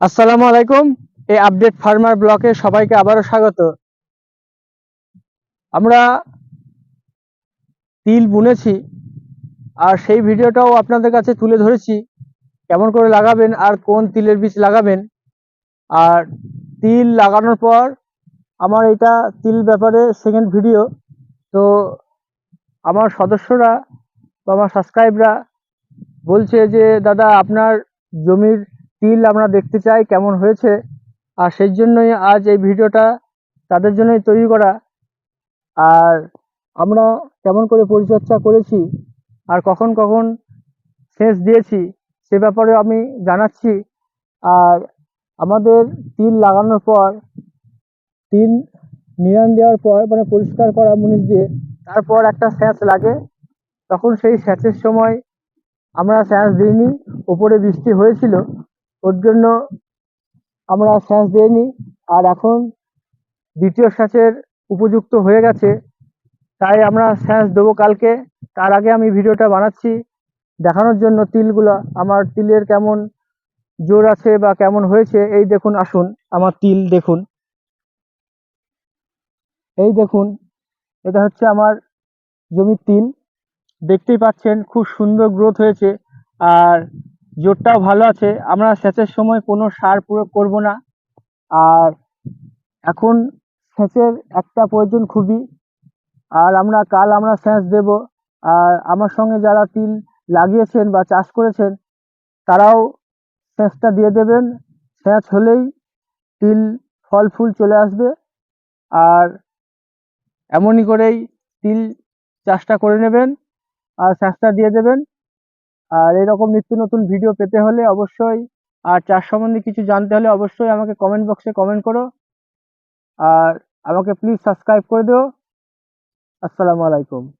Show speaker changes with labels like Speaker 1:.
Speaker 1: আসসালামু আলাইকুম, এই আপডেট ফার্মার ব্লকে সবাইকে আবারও স্বাগত। আমরা তিল বুনেছি আর সেই ভিডিওটাও আপনাদের কাছে তুলে ধরেছি, কেমন করে লাগাবেন আর কোন তিলের বীজ লাগাবেন। আর তিল লাগানোর পর আমার এটা তিল ব্যাপারে সেকেন্ড ভিডিও তো আমার সদস্যরা বা আমার সাবস্ক্রাইবরা বলছে যে, দাদা, আপনার জমির তিল আমরা দেখতে চাই কেমন হয়েছে। আর সেই জন্যই আজ এই ভিডিওটা তাদের জন্যই তৈরি করা। আর আমরা কেমন করে পরিচর্যা করেছি আর কখন কখন সেচ দিয়েছি সে ব্যাপারে আমি জানাচ্ছি। আর আমাদের তিল লাগানোর পর, তিল নিড়ান দেওয়ার পর মানে পরিষ্কার করা মুনিশ দিয়ে তারপর একটা স্যাঁচ লাগে। তখন সেই স্যাঁচের সময় আমরা স্যাঁচ দিইনি, ওপরে বৃষ্টি হয়েছিল। জন্য আমরা স্যাঁচ দিইনি। আর এখন দ্বিতীয় স্যাঁচের উপযুক্ত হয়ে গেছে। তাই আমরা স্যাঁচ দেবো কালকে। তার আগে আমি ভিডিওটা বানাচ্ছি। দেখানোর জন্য তিলগুলো। আমার তিলের কেমন জোর আছে বা কেমন হয়েছে, এই দেখুন, আসুন। আমার তিল দেখুন। এই দেখুন, এটা হচ্ছে আমার জমির তিল। দেখতেই পাচ্ছেন, খুব সুন্দর গ্রোথ হয়েছে। আর জোরটাও ভালো আছে। আমরা সেচের সময় কোনো সার প্রয়োগ করব না। আর এখন সেচের একটা প্রয়োজন খুবই। আর আমরা, কাল আমরা সেচ দেব। আর আমার সঙ্গে যারা তিল লাগিয়েছেন বা চাষ করেছেন, তারাও সেচটা দিয়ে দেবেন। সেচ হলেই তিল, ফল, ফুল চলে আসবে। আর এমনই করেই তিল চাষটা করে নেবেন। আর সেচটা দিয়ে দেবেন। আর এরকম নিত্য নতুন ভিডিও পেতে হলে অবশ্যই, আর চাষ সম্বন্ধে কিছু জানতে হলে অবশ্যই আমাকে কমেন্ট বক্সে কমেন্ট করো। আর আমাকে প্লিজ সাবস্ক্রাইব করে দিও। আসসালামু আলাইকুম।